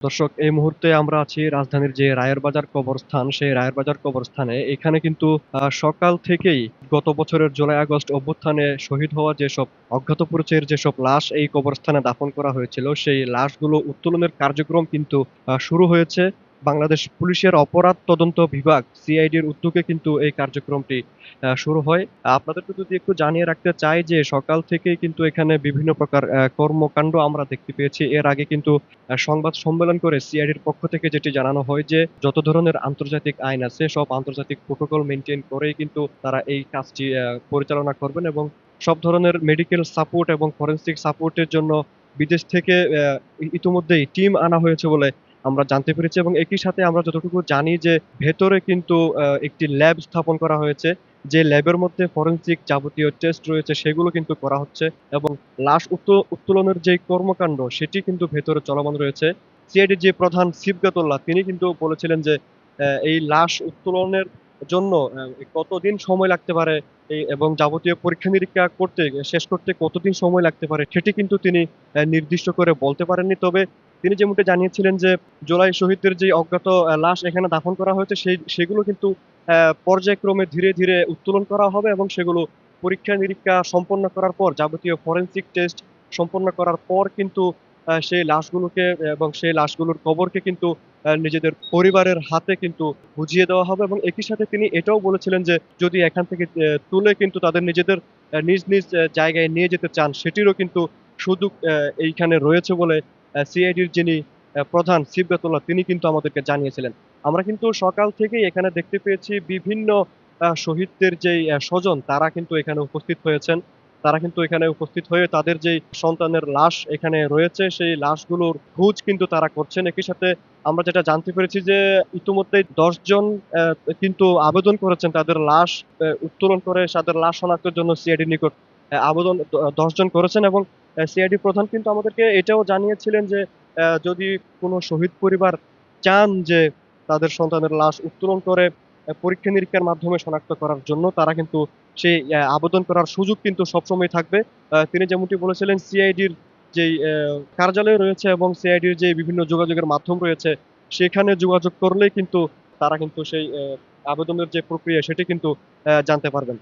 দর্শক, এই মুহূর্তে আমরা আছি রাজধানীর যে রায়ের বাজার কবরস্থান, সেই রায়ের বাজার কবরস্থানে। এখানে কিন্তু সকাল থেকেই গত বছরের জুলাই, আগস্ট অভ্যুত্থানে শহীদ হওয়া যেসব অজ্ঞাত পরিচয়ের যেসব লাশ এই কবরস্থানে দাফন করা হয়েছিল, সেই লাশগুলো উত্তোলনের কার্যক্রম কিন্তু শুরু হয়েছে। বাংলাদেশ পুলিশের অপরাধ তদন্ত বিভাগ, সিআইডির উদ্যোগে কিন্তু এই কার্যক্রমটি শুরু হয়। আপনাদেরকে যদি একটু জানিয়ে রাখতে চাই যে সকাল থেকেই কিন্তু এখানে বিভিন্ন প্রকার কর্মকাণ্ড আমরা দেখতে পেয়েছি। এর আগে কিন্তু সংবাদ সম্মেলন করে সিআইডির পক্ষ থেকে যেটি জানানো হয় যে যত ধরনের আন্তর্জাতিক আইন আছে, সব আন্তর্জাতিক প্রোটোকল মেনটেন করেই কিন্তু তারা এই কাজটি পরিচালনা করবেন এবং সব ধরনের মেডিকেল সাপোর্ট এবং ফরেনসিক সাপোর্টের জন্য বিদেশ থেকে ইতিমধ্যেই টিম আনা হয়েছে বলে আমরা জানতে পেরেছি এবং একই সাথে আমরা যতটুকু জানি যে ভেতরে কিন্তু একটি ল্যাব স্থাপন করা হয়েছে। যে ল্যাবের মধ্যে ফরেনসিক যাবতীয় টেস্ট রয়েছে, সেগুলো কিন্তু করা হচ্ছে এবং লাশ উত্তো- উত্তোলনের যে কর্মকাণ্ড, সেটি কিন্তু ভেতরে চলমান রয়েছে। সিআইডির যে প্রধান সিবগাতুল্লাহ তিনি কিন্তু বলেছিলেন যে এই লাশ উত্তোলনের জন্য কতদিন সময় লাগতে পারে এবং যাবতীয় পরীক্ষা নিরীক্ষা করতে, শেষ করতে কতদিন সময় লাগতে পারে, সেটি কিন্তু তিনি নির্দিষ্ট করে বলতে পারেননি। তবে তিনি যেমনটি জানিয়েছিলেন যে জুলাই শহীদদের যে অজ্ঞাত লাশ এখানে দাফন করা হয়েছে, সেই, সেগুলো কিন্তু পর্যায়ক্রমে ধীরে ধীরে উত্তোলন করা হবে এবং সেগুলো পরীক্ষা নিরীক্ষা সম্পন্ন করার পর, যাবতীয় ফরেনসিক টেস্ট সম্পন্ন করার পর কিন্তু সেই লাশগুলোকে এবং সেই লাশগুলোর কবরকে কিন্তু নিজেদের পরিবারের হাতে কিন্তু বুঝিয়ে দেওয়া হবে এবং একই সাথে তিনি এটাও বলেছিলেন যে যদি এখান থেকে তুলে কিন্তু তাদের নিজেদের নিজ নিজ জায়গায় নিয়ে যেতে চান, সেটিরও কিন্তু সুযোগ এইখানে রয়েছে বলে সিআইডির যিনি প্রধান সিবগাতুল্লাহ তিনি কিন্তু আমাদেরকে জানিয়েছিলেন। আমরা কিন্তু সকাল থেকেই এখানে দেখতে পেয়েছি বিভিন্ন শহীদদের যেই স্বজন, তারা কিন্তু এখানে উপস্থিত হয়েছেন। তারা কিন্তু এখানে উপস্থিত হয়ে তাদের যেই সন্তানের লাশ এখানে রয়েছে, সেই লাশগুলোর খোঁজ কিন্তু তারা করছেন। একই সাথে আমরা যেটা জানতে পেরেছি যে, ইতিমধ্যেই দশজন কিন্তু আবেদন করেছেন তাদের লাশ উত্তোলন করে, তাদের লাশ শনাক্তের জন্য সিআইডি নিকট আবেদন দশজন করেছেন এবং সিআইডি প্রধান কিন্তু আমাদেরকে এটাও জানিয়েছিলেন যে যদি কোনো শহীদ পরিবার চান যে তাদের সন্তানের লাশ উত্তোলন করে পরীক্ষা নিরীক্ষার মাধ্যমে শনাক্ত করার জন্য তারা কিন্তু সেই আবেদন করার সুযোগ কিন্তু সবসময় থাকবে। তিনি যেমনটি বলেছিলেন সিআইডির আহ, কার্যালয় রয়েছে এবং সিআইডির যে বিভিন্ন যোগাযোগের মাধ্যম রয়েছে সেখানে যোগাযোগ করলেই কিন্তু তারা কিন্তু সেই আবেদনের যে প্রক্রিয়া সেটি কিন্তু জানতে পারবেন।